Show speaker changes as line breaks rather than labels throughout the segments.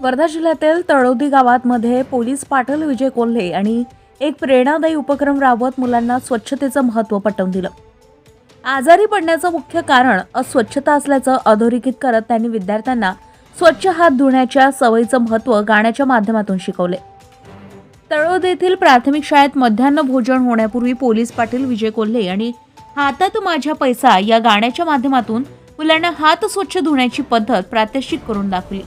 वर्धा जिल्ह्यातील तळोदी गावात मध्ये पोलीस पाटील विजय कोल्हे आणि एक प्रेरणादायी उपक्रम राबवत मुलांना स्वच्छतेचं महत्त्व पटवून दिलं. आजारी पडण्याचं मुख्य कारण अस्वच्छता असल्याचं अधोरेखित करत त्यांनी विद्यार्थ्यांना स्वच्छ हात धुण्याच्या सवयीचं महत्त्व गाण्याच्या माध्यमातून शिकवले. तळोद येथील प्राथमिक शाळेत मध्यान्ह भोजन होण्यापूर्वी पोलीस पाटील विजय कोल्हे आणि हातात माझ्या पैसा या गाण्याच्या माध्यमातून मुलांना हात स्वच्छ धुण्याची पद्धत प्रात्यक्षिक करून दाखवली.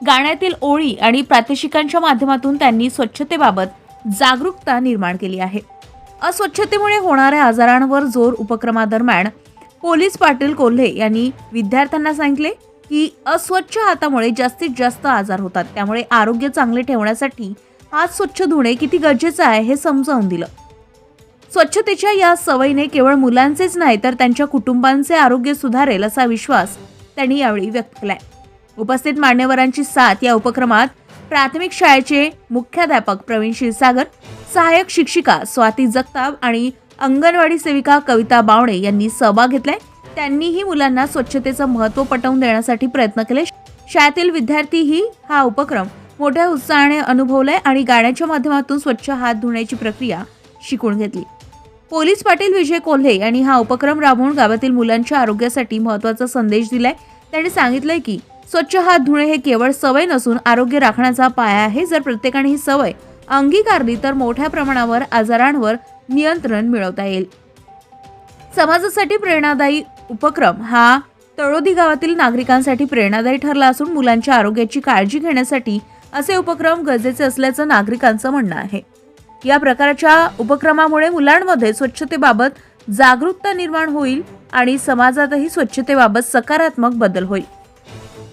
गाण्यातील ओळी आणि प्रात्यक्षिकांच्या माध्यमातून त्यांनी स्वच्छतेबाबत जागरूकता निर्माण केली आहे. अस्वच्छतेमुळे होणाऱ्या आजारांवर जोर उपक्रमादरम्यान पोलीस पाटील कोल्हे यांनी विद्यार्थ्यांना सांगितले की अस्वच्छ हातामुळे जास्तीत जास्त आजार होतात. त्यामुळे आरोग्य चांगले ठेवण्यासाठी हात स्वच्छ धुणे किती गरजेचं आहे हे समजावून दिलं. स्वच्छतेच्या या सवयीने केवळ मुलांचेच नाही तर त्यांच्या कुटुंबांचे आरोग्य सुधारेल असा विश्वास त्यांनी यावेळी व्यक्त केलाय. उपस्थित मान्यवरांची साथ या उपक्रमात प्राथमिक शाळेचे मुख्याध्यापक प्रवीण क्षीरसागर सहाय्यक शिक्षिका स्वाती जगताप आणि अंगणवाडी सेविका कविता बावणे यांनी सहभाग घेतलाय. त्यांनीही मुलांना स्वच्छतेचं महत्त्व पटवून देण्यासाठी प्रयत्न केले. शाळेतील विद्यार्थीही हा उपक्रम मोठ्या उत्साहाने अनुभवलाय आणि गाण्याच्या माध्यमातून स्वच्छ हात धुण्याची प्रक्रिया शिकून घेतली. पोलीस पाटील विजय कोल्हे यांनी हा उपक्रम राबवून गावातील मुलांच्या आरोग्यासाठी महत्त्वाचा संदेश दिलाय. त्यांनी सांगितलंय की स्वच्छ हात धुणे हे केवळ सवय नसून आरोग्य राखण्याचा पाया आहे. जर प्रत्येकाने ही सवय अंगीकारली तर मोठ्या प्रमाणावर आजारांवर नियंत्रण मिळवता येईल. समाजासाठी प्रेरणादायी उपक्रम हा तळोदी गावातील नागरिकांसाठी प्रेरणादायी ठरला असून मुलांच्या आरोग्याची काळजी घेण्यासाठी असे उपक्रम गरजेचे असल्याचं नागरिकांचं म्हणणं आहे. या प्रकारच्या उपक्रमामुळे मुलांमध्ये स्वच्छतेबाबत जागरूकता निर्माण होईल आणि समाजातही स्वच्छतेबाबत सकारात्मक बदल होईल.